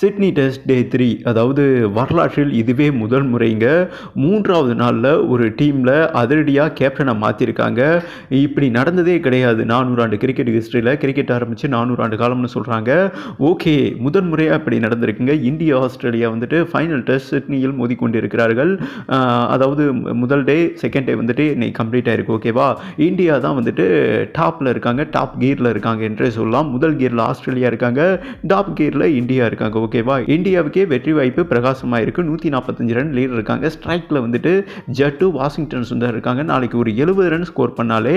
Sydney test day three அதாவது வரலாற்றில் இதுவே முதல் முறைங்க. மூன்றாவது நாளில் ஒரு டீமில் அதிரடியாக கேப்டனை மாற்றிருக்காங்க இப்படி நடந்ததே கிடையாது. நானூறு ஆண்டு கிரிக்கெட் ஹிஸ்ட்ரியில் கிரிக்கெட் ஆரம்பித்து நானூறு ஆண்டு காலம்னு சொல்கிறாங்க ஓகே முதல் முறையாக இப்படி நடந்திருக்குங்க. இந்தியா ஆஸ்திரேலியா வந்துட்டு ஃபைனல் டெஸ்ட் சிட்னியில் மோதிக்கொண்டு இருக்கிறார்கள் அதாவது முதல் டே செகண்ட் டே வந்துட்டு இன்னைக்கு கம்ப்ளீட் ஆயிருக்கு. ஓகேவா இந்தியா தான் வந்துட்டு டாப்பில் இருக்காங்க. டாப் கியரில் இருக்காங்க என்றே சொல்லலாம். முதல் கியரில் ஆஸ்திரேலியா இருக்காங்க. டாப் கியரில் இந்தியா இருக்காங்க. ஓகேவா? இந்தியாவுக்கே வெற்றி வாய்ப்பு பிரகாசமாக இருக்குது நூற்றி நாற்பத்தஞ்சு ரன் லீடர் இருக்காங்க. ஸ்ட்ரைக்கில் வந்துட்டு ஜட்டு வாஷிங்டன் சுந்தர் இருக்காங்க. நாளைக்கு ஒரு எழுபது ரன் ஸ்கோர் பண்ணாலே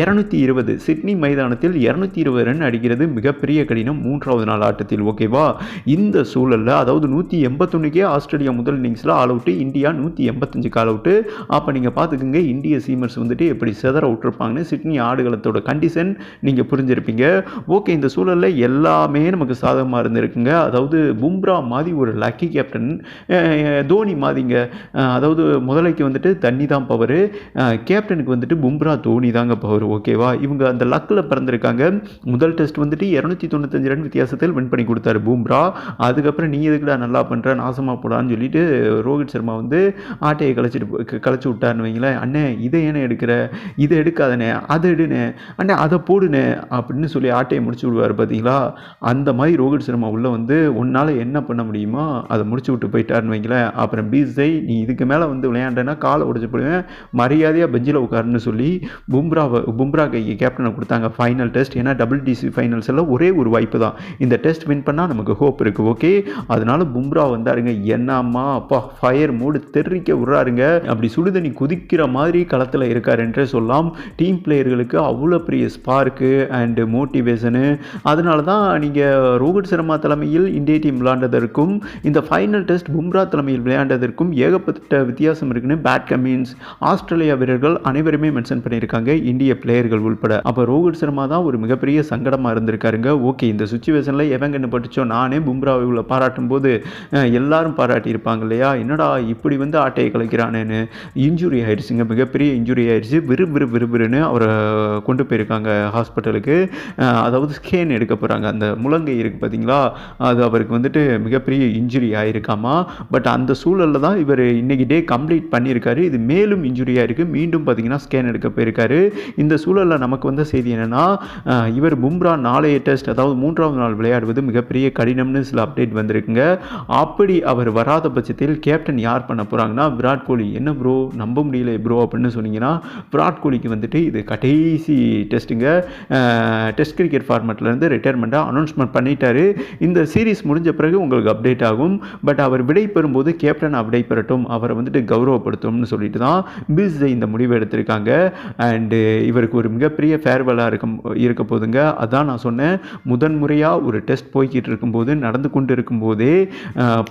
இரநூத்தி இருபது. சிட்னி மைதானத்தில் இரநூத்தி இருபது ரன் அடிக்கிறது மிகப்பெரிய கடினம். மூன்றாவது நாள் ஆட்டத்தில் ஓகேவா? இந்த சூழலில் அதாவது நூற்றி எண்பத்தொன்னுக்கே ஆஸ்திரேலியா முதல் இன்னிங்ஸில் ஆல் அவுட்டு இந்தியா நூற்றி எண்பத்தஞ்சு கால் அவுட்டு அப்போ நீங்கள் பார்த்துக்குங்க இந்திய சீமர்ஸ் வந்துட்டு எப்படி செதற விட்டுருப்பாங்கன்னு சிட்னி ஆடுகளத்தோட கண்டிஷன் நீங்கள் புரிஞ்சிருப்பீங்க. ஓகே இந்த சூழலில் எல்லாமே நமக்கு சாதகமாக இருந்திருக்குங்க. அதாவது பும்ரா மாதிரி ஒரு லக்கி கேப்டன் தோனி மாதிரிங்க. அதாவது முதலைக்கு வந்துட்டு தண்ணி தான் பவர் கேப்டனுக்கு வந்துட்டு பும்ரா தோனி தாங்க பவர் ஓகேவா இவங்க அந்த லக்கில் பிறந்திருக்காங்க. முதல் டெஸ்ட் வந்துட்டு இரநூத்தி தொண்ணூத்தஞ்சு ரன் வித்தியாசத்தில் வின் பண்ணி கொடுத்தாரு பும்ரா. அதுக்கப்புறம் நீ எதுக்குடா நல்லா பண்ணுற நாசமாக போடான்னு சொல்லிட்டு ரோஹித் சர்மா வந்து ஆட்டையை கழிச்சிட்டு கழிச்சு விட்டார்னு வைங்களேன். அண்ணே இதை ஏன்னு எடுக்கிற? இதை எடுக்காதண்ணே. அதை எடுனே அண்ணே அதை போடுனே அப்படின்னு சொல்லி ஆட்டையை முடிச்சு விடுவார் பார்த்தீங்களா அந்த மாதிரி ரோஹித் சர்மா உள்ள வந்து ஒன் உன்னால் என்ன பண்ண முடியுமோ அதை முடிச்சு விட்டு போயிட்டாருன்னு வைங்களேன். அப்புறம் பீஸை நீ இதுக்கு மேலே வந்து விளையாண்டேன்னா காலை உடச்சு போடுவேன். மரியாதையாக பெஞ்சில் உட்காருன்னு சொல்லி பும்ராவை பும்ரா கைக்கு கேப்டனை கொடுத்தாங்க. ஃபைனல் டெஸ்ட் ஏன்னா டபுள் டிசி ஃபைனல்ஸ் எல்லாம் ஒரே ஒரு வாய்ப்பு தான். இந்த டெஸ்ட் வின் பண்ணால் நமக்கு ஹோப் இருக்குது ஓகே அதனால பும்ரா வந்தாருங்க. என்னம்மா அப்பா ஃபயர் மூடு தெரிவிக்க விட்றாருங்க. அப்படி சுடுதண்ணி குதிக்கிற மாதிரி களத்தில் இருக்கார் என்றே சொல்லலாம். டீம் பிளேயர்களுக்கு அவ்வளோ பெரிய ஸ்பார்க்கு அண்டு மோட்டிவேஷனு அதனால தான் நீங்கள் ரோஹித் சர்மா தலைமையில் இந்திய டீம் விளையாண்டதற்கும் இந்த ஃபைனல் டெஸ்ட் பும்ரா தலைமையில் விளையாண்டதற்கும் ஏகப்பட்ட வித்தியாசம் இருக்குன்னு பேட் கமின்ஸ் ஆஸ்திரேலியா வீரர்கள் அனைவருமே மென்ஷன் பண்ணியிருக்காங்க. இந்திய பிளேயர்கள் உள்பட. அப்போ ரோஹித் சர்மா தான் ஒரு மிகப்பெரிய சங்கடமாக இருந்திருக்காருங்க. ஓகே இந்த சுச்சுவேஷனில் எவங்கன்னு பட்டுச்சோ நானே பும்ராவை உள்ள பாராட்டும் போது எல்லாரும் பாராட்டியிருப்பாங்க இல்லையா? என்னடா இப்படி வந்து ஆட்டையை கலைக்கிறானேன்னு. இன்ஜுரி ஆயிடுச்சுங்க. மிகப்பெரிய இன்ஜுரி ஆயிடுச்சு. விறு விறு விறுவிறுன்னு அவரை கொண்டு போயிருக்காங்க ஹாஸ்பிட்டலுக்கு அதாவது ஸ்கேன் எடுக்க போகிறாங்க அந்த முழங்கை இருக்குது பார்த்தீங்களா அது அவருக்கு வந்துட்டு மிகப்பெரிய இன்ஜுரி ஆயிருக்காமா? பட் அந்த சூழலில் தான் இவர் இன்னைக்கு டே கம்ப்ளீட் பண்ணியிருக்காரு. இது மேலும் இன்ஜுரியாக இருக்குது மீண்டும் பார்த்தீங்கன்னா ஸ்கேன் எடுக்க போயிருக்காரு. இந்த சூழலில் நமக்கு வந்த செய்தி என்னென்னா இவர் பும்ரா நாளைய டெஸ்ட் அதாவது மூன்றாவது நாள் விளையாடுவது மிகப்பெரிய கடினம்னு சில அப்டேட் வந்திருக்குங்க. அப்படி அவர் வராத பட்சத்தில் கேப்டன் யார் பண்ண போகிறாங்கன்னா விராட் கோலி. என்ன ப்ரோ நம்ப முடியல ப்ரோ அப்படின்னு சொன்னீங்கன்னா விராட் கோலிக்கு வந்துட்டு இது கடைசி டெஸ்ட்டுங்க டெஸ்ட் கிரிக்கெட் ஃபார்மேட்லேருந்து ரிட்டையர்மெண்ட்டாக அனௌன்ஸ்மெண்ட் பண்ணிட்டாரு. இந்த சீரிஸ் முடிஞ்ச முடிஞ்ச பிறகு உங்களுக்கு அப்டேட் ஆகும். பட் அவர் விடை பெறும்போது கேப்டன் விடை பெறட்டும். அவரை வந்துட்டு கௌரவப்படுத்தும்னு சொல்லிட்டு தான் பிஸ் இந்த முடிவு எடுத்திருக்காங்க. அண்டு இவருக்கு ஒரு மிகப்பெரிய ஃபேர்வெல்லாக இருக்க இருக்க போதுங்க. அதான் நான் சொன்னேன். முதன்முறையாக ஒரு டெஸ்ட் போய்கிட்டு இருக்கும்போது நடந்து கொண்டு இருக்கும்போதே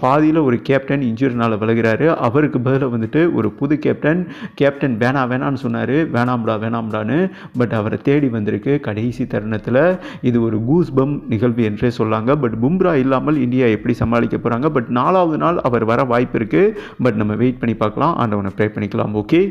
பாதியில் ஒரு கேப்டன் இன்ஜுரினால் விலகிறாரு. அவருக்கு பதிலாக வந்துட்டு ஒரு புது கேப்டன் கேப்டன் வேணா வேணான்னு சொன்னார். வேணாம்டா வேணாம்டான்னு. பட் அவரை தேடி வந்திருக்கு கடைசி தருணத்தில். இது ஒரு கூஸ் பம் நிகழ்வு என்றே சொல்லாங்க. பட் பும்ரா இல்லாமல் இந்தியா எப்படி சமாளிக்க போகிறாங்க பட் நாலாவது நாள் அவர் வர வாய்ப்பு இருக்குது பட் நம்ம வெயிட் பண்ணி பார்க்கலாம். ஆண்டவனை ப்ரே பண்ணிக்கலாம். ஓகே